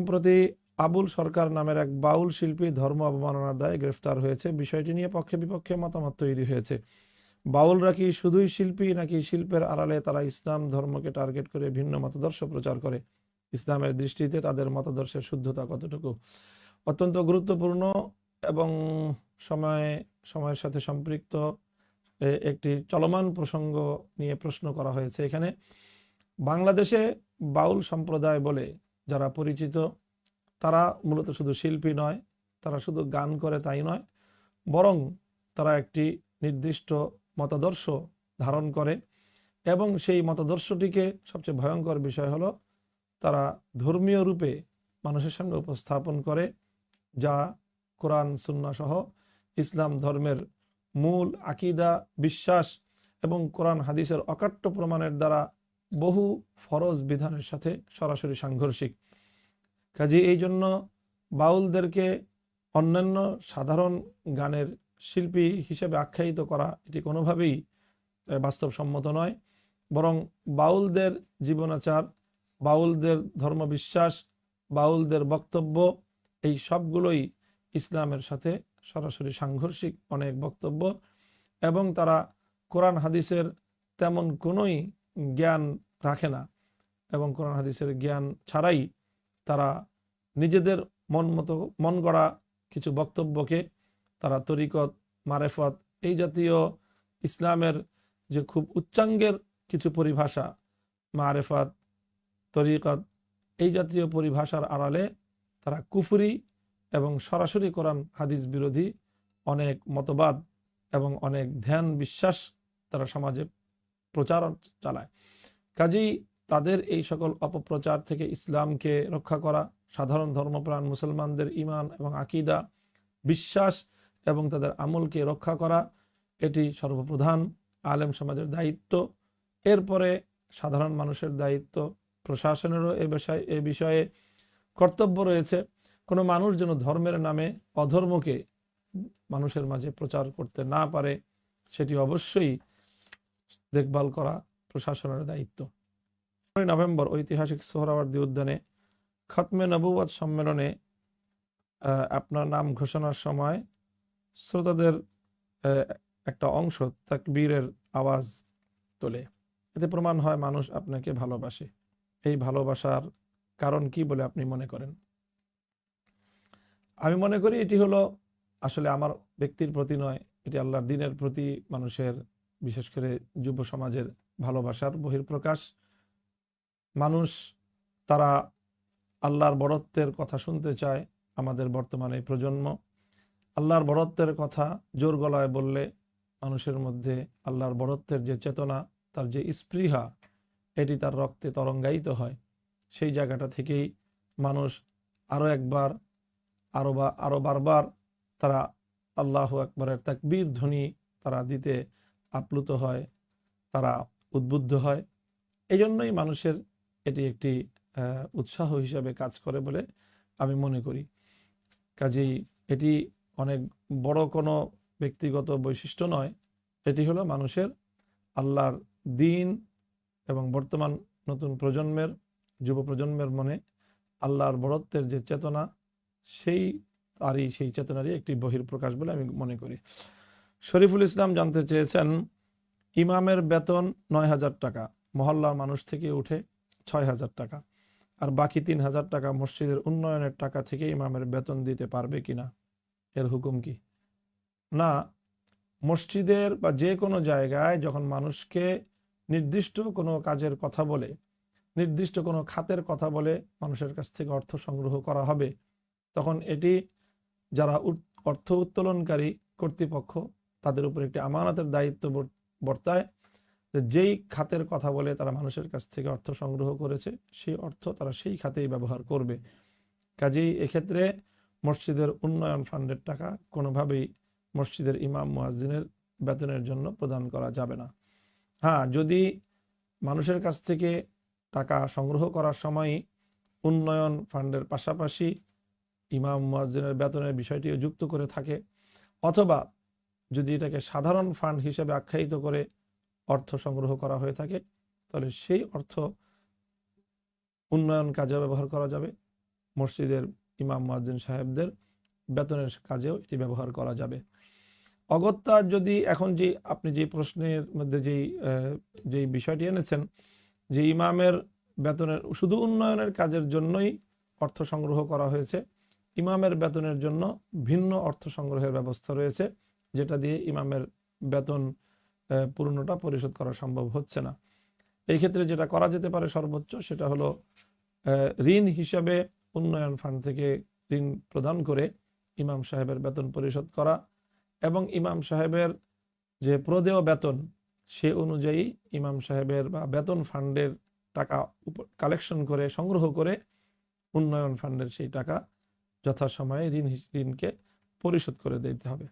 সম্প্রতি আবুল সরকার নামের এক বাউল শিল্পী ধর্ম অবমাননার দায়ে গ্রেফতার হয়েছে। বিষয়টি নিয়ে পক্ষে বিপক্ষে মতামত তৈরি হয়েছে। বাউলরা কি শুধুই শিল্পী নাকি শিল্পের আড়ালে তারা ইসলাম ধর্মকে টার্গেট করে ভিন্ন মতাদর্শ প্রচার করে? ইসলামের দৃষ্টিতে তাদের মতাদর্শের শুদ্ধতা কতটুকু? অত্যন্ত গুরুত্বপূর্ণ এবং সময়ে, সময়ের সাথে সম্পৃক্ত একটি চলমান প্রসঙ্গ নিয়ে প্রশ্ন করা হয়েছে। এখানে বাংলাদেশে বাউল সম্প্রদায় বলে যারা পরিচিত, তারা মূলত শুধু শিল্পী নয়, তারা শুধু গান করে তাই নয়, বরং তারা একটি নির্দিষ্ট মতাদর্শ ধারণ করে এবং সেই মতাদর্শটিকে সবচেয়ে ভয়ঙ্কর বিষয় হলো তারা ধর্মীয় রূপে মানুষের সামনে উপস্থাপন করে, যা কোরআন সুন্না সহ ইসলাম ধর্মের মূল আকিদা, বিশ্বাস এবং কোরআন, হাদিসের অকাট্য প্রমাণের দ্বারা বহু ফরজ বিধানের সাথে সরাসরি সাংঘর্ষিক। কাজে এই জন্য বাউলদেরকে অন্যান্য সাধারণ গানের শিল্পী হিসেবে আখ্যায়িত করা এটি কোনোভাবেই বাস্তবসম্মত নয়। বরং বাউলদের জীবনাচার, বাউলদের ধর্মবিশ্বাস, বাউলদের বক্তব্য, এই সবগুলোই ইসলামের সাথে সরাসরি সাংঘর্ষিক অনেক বক্তব্য এবং তারা কোরআন, হাদিসের তেমন কোনোই জ্ঞান রাখে না এবং কোরআন হাদিসের জ্ঞান ছাড়াই তারা নিজেদের মন মতো, মন গড়া কিছু বক্তব্যকে তারা তরিকত, মারেফত, এই জাতীয় ইসলামের যে খুব উচ্চাঙ্গের কিছু পরিভাষা, মারেফত, তরিকত, এই জাতীয় পরিভাষার আড়ালে তারা কুফুরি এবং সরাসরি কোরআন হাদিস বিরোধী অনেক মতবাদ এবং অনেক ধ্যান, বিশ্বাস তারা সমাজে প্রচার চালায়। কাজেই তাদের এই সকল অপপ্রচার থেকে ইসলামকে রক্ষা করা, সাধারণ ধর্মপ্রাণ মুসলমানদের ইমান এবং আকিদা, বিশ্বাস এবং তাদের আমলকে রক্ষা করা, এটি সর্বপ্রধান আলেম সমাজের দায়িত্ব। এরপরে সাধারণ মানুষের দায়িত্ব প্রশাসনেরও এ বিষয়ে এ বিষয়ে কর্তব্য রয়েছে। কোনো মানুষ যেন ধর্মের নামে অধর্মকে মানুষের মাঝে প্রচার করতে না পারে, সেটি অবশ্যই দেখভাল করা প্রশাসনের দায়িত্ব। পনেরোই নভেম্বর ঐতিহাসিক সোহরাওয়ার্দী উদ্যানে খতমে নবুয়াদ সম্মেলনে আপনার নাম ঘোষণার সময় শ্রোতাদের একটা অংশ তাকবীরের আওয়াজ তোলে। এতে প্রমাণ হয় মানুষ আপনাকে ভালোবাসে। এই ভালোবাসার কারণ কি বলে আপনি মনে করেন? আমি মনে করি এটি হলো আসলে আমার ব্যক্তির প্রতি নয়, এটি আল্লাহর দিনের প্রতি মানুষের বিশেষ করে যুব সমাজের ভালোবাসার বহির্প্রকাশ মানুষ, তারা আল্লাহর বড়ত্বের কথা শুনতে চায় আমাদের বর্তমানে প্রজন্ম। আল্লাহর বড়ত্বের কথা জোর গলায় বললে মানুষের মধ্যে আল্লাহর বড়ত্বের যে চেতনা, তার যে স্পৃহা, এটি তার রক্তে তরঙ্গায়িত হয়। সেই জায়গাটা থেকেই মানুষ আরও একবার আরও বা আরও বারবার তারা আল্লাহ আকবরের তাকবীর ধ্বনি তারা দিতে আপ্লুত হয়, তারা উদ্বুদ্ধ হয়। এই জন্যই মানুষের এটি একটি উৎসাহ হিসাবে কাজ করে বলে আমি মনে করি। কাজেই এটি অনেক বড় কোনো ব্যক্তিগত বৈশিষ্ট্য নয়। এটি হলো মানুষের আল্লাহর দিন এবং বর্তমান নতুন প্রজন্মের, যুব প্রজন্মের মনে আল্লাহর বড়ত্বের যে চেতনা, সেই তারই, সেই চেতনারই একটি বহির্প্রকাশ বলে আমি মনে করি। শরীফুল ইসলাম জানতে চেয়েছেন, ইমামের বেতন নয় হাজার টাকা, মহল্লার মানুষ থেকে উঠে ছয় হাজার টাকা, আর বাকি তিন হাজার টাকা মসজিদের উন্নয়নের টাকা থেকে ইমামের বেতন দিতে পারবে কিনা এর হুকুম কি? না, মসজিদের বা যে কোনো জায়গায় যখন মানুষকে নির্দিষ্ট কোনো কাজের কথা বলে, নির্দিষ্ট কোনো খাতের কথা বলে মানুষের কাছ থেকে অর্থ সংগ্রহ করা হবে, তখন এটি যারা অর্থ উত্তোলনকারী কর্তৃপক্ষ তাদের উপর একটি আমানতের দায়িত্ব বর- বর্তায়। যে যেই খাতের কথা বলে তারা মানুষের কাছ থেকে অর্থ সংগ্রহ করেছে, সেই অর্থ তারা সেই খাতেই ব্যবহার করবে। কাজেই এক্ষেত্রে মসজিদের উন্নয়ন ফান্ডের টাকা কোনোভাবেই মসজিদের ইমাম, মুয়াজ্জিনের বেতনের জন্য প্রদান করা যাবে না। হ্যাঁ যদি মানুষের কাছ থেকে টাকা সংগ্রহ করার সময় উন্নয়ন ফান্ডের পাশাপাশি ইমাম, মুয়াজ্জিনের বেতনের বিষয়টিও যুক্ত করে থাকে, অথবা যদি এটাকে সাধারণ ফান্ড হিসেবে আখ্যায়িত করে অর্থ সংগ্রহ করা হয়ে থাকে, তাহলে সেই অর্থ উন্নয়ন কাজে ব্যবহার করা যাবে। মসজিদের ইমাম মুয়াজ্জিন সাহেবদের বেতনের কাজেও এটি ব্যবহার করা যাবে। অগত্যা যদি এখন যে আপনি যে প্রশ্নের মধ্যে যেই যেই বিষয়টি এনেছেন, যে ইমামের বেতনের, শুধু উন্নয়নের কাজের জন্যই অর্থ সংগ্রহ করা হয়েছে, ইমামের বেতনের জন্য ভিন্ন অর্থ সংগ্রহের ব্যবস্থা রয়েছে। যেটা দিয়ে ইমামের বেতন পূর্ণটা পরিশোধ করা সম্ভব হচ্ছে না। এই ক্ষেত্রে যেটা করা যেতে পারে সর্বোচ্চ সেটা হলো ঋণ হিসাবে উন্নয়ন ফান্ড থেকে ঋণ প্রদান করে ইমাম সাহেবের বেতন পরিশোধ করা এবং ইমাম সাহেবের যে প্রদেয় বেতন, সে অনুযায়ী ইমাম সাহেবের বা বেতন ফান্ডের টাকা কালেকশন করে, সংগ্রহ করে উন্নয়ন ফান্ডের সেই টাকা যথাসময়ে ঋণ ঋণকে পরিশোধ করে দিতে হবে।